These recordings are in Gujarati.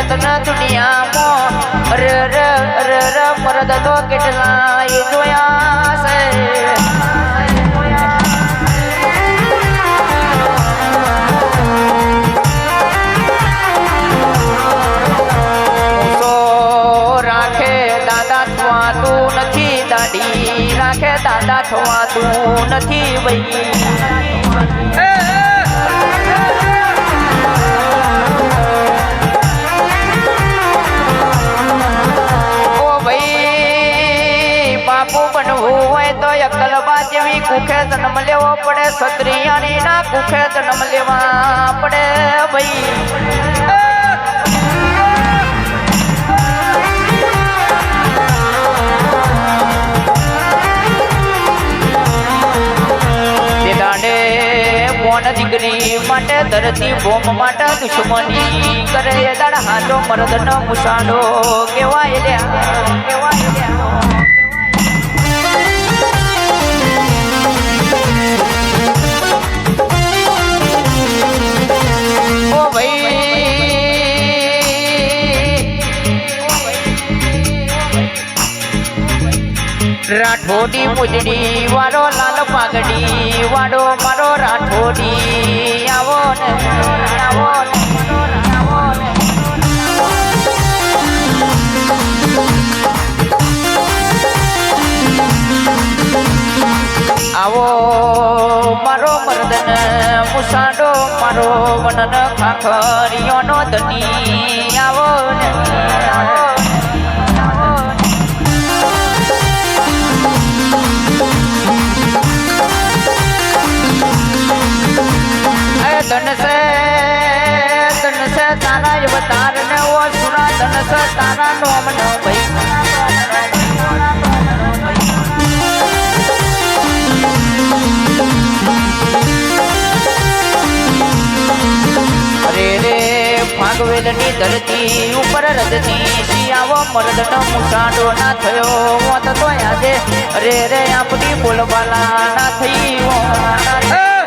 જગતના દુનિયામાં ર ર ર ર મરદ તો કેટલા જોયા છે. રાખે દાદા દાદા થવાતું નથી ભાઈ. બનવું હોય તો અકલબા જેવી કુખે જન્મ લેવો પડે. ક્ષત્રિયાની ના કુખે જન્મ લેવા પડે ભાઈ. દીકરી માટે ધરતી ભોમ માટે દુશ્મની કરે. દાડા હાજો મરદ નો મુસાડો કેવાય લ્યા. કેવાય લ્યા. રાઠોડી મુજડી, વાળો લાલ પાઘડી, વાળો મારો રાઠોડી. આવો ને આવો ને આવો ને. આવો મારો મર્દન, મુસાડો મારો વનન, ખાખરીઓનો ધની ધરતી ઉપર રજની શિયાવો મરદનો મુસાડો ના થયો. હોત તો આજે રે રે આપણી બોલબાલા ના થઈ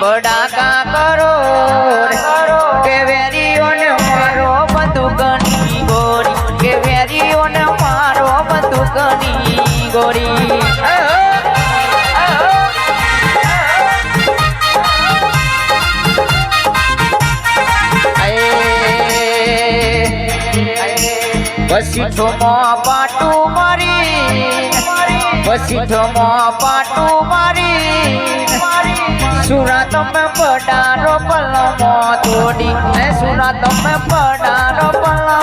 બડાકા કરો કે વેરીઓને મારો ગણી ગોરી કે વેરીઓને મારો બધું ગણી ગોરી પછી પાટું મારી પછી પાટું મારી. સુરા તમે પડારો પલમો તોડી. એ સુરા તમે પડારો પલમો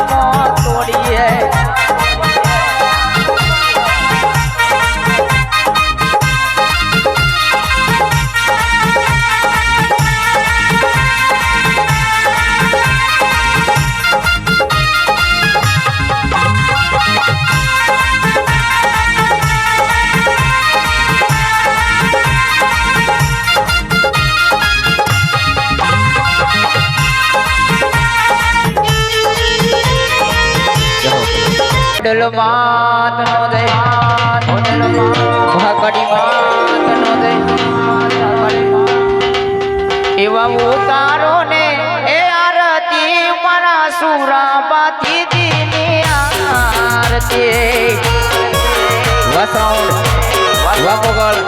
હોટલ માત નો દે હોટલ ભાગડી માત નો દય એવા ઉતારો ને એ આરતી મારા સુરાબાથી દીની આરતી. વસાઉન્ડ વાપોગળ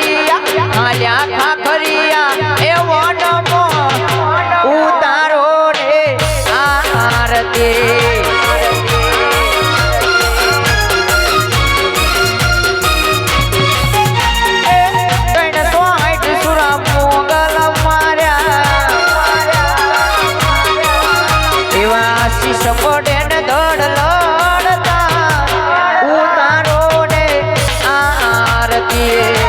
ખાખરિયા આલ્યા ખાખરિયા એવો નમો ઉતારો રે આ આરતી yeah.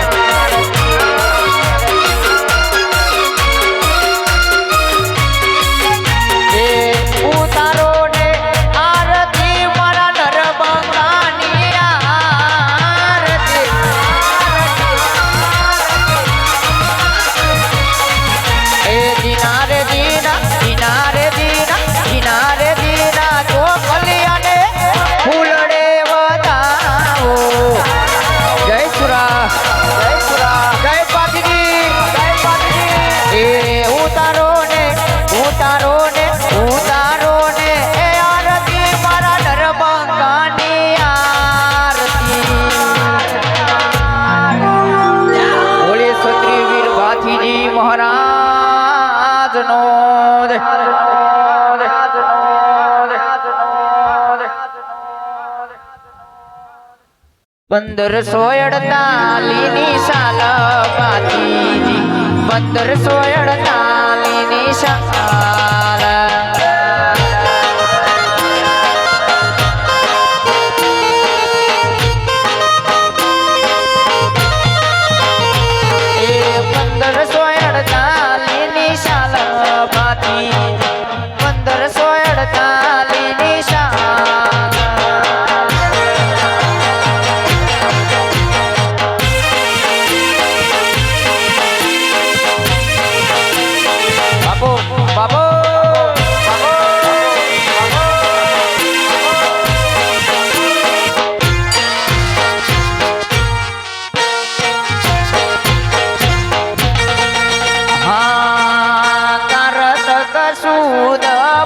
પંદરસો અડતાલીની સાલ પાતીજી પંદરસો અડતાલીની સાલ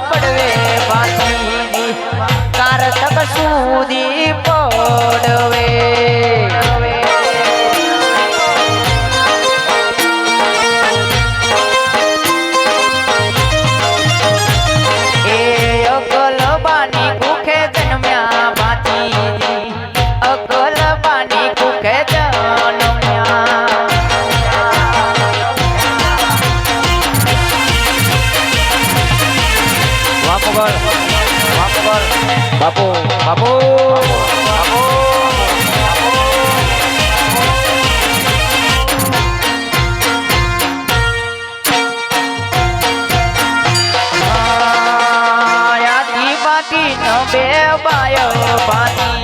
પડવે પાછી કાર તક સુધી પડવે. વાપર વાપર બાપો. બાપો. બાપો. બે બાય પાણી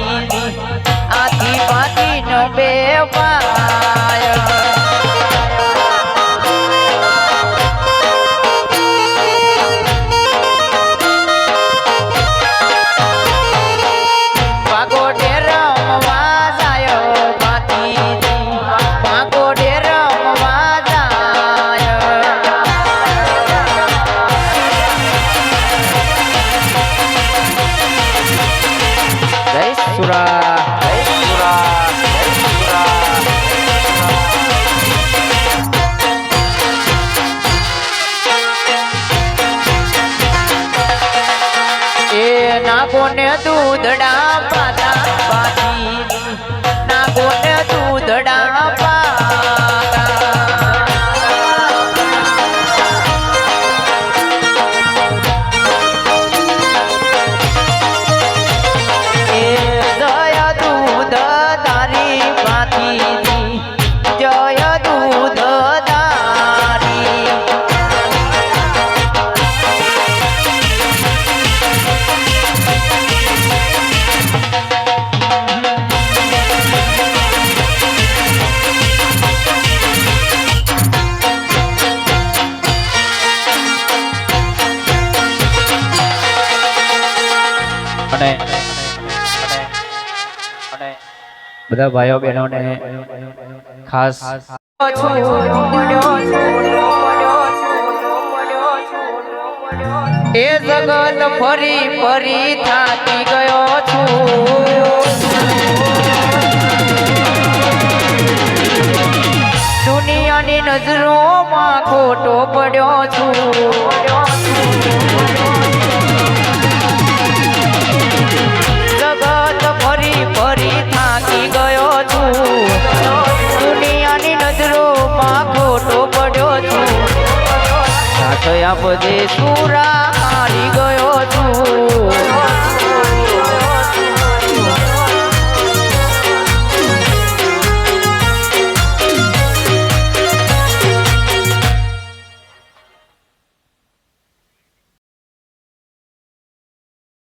બધા ભાઈઓ બહેનોને ખાસ એ જગત ફરી ફરી થાકી ગયો છું. દુનિયાની નજરોમાં ખોટો પડ્યો છું. poder curar.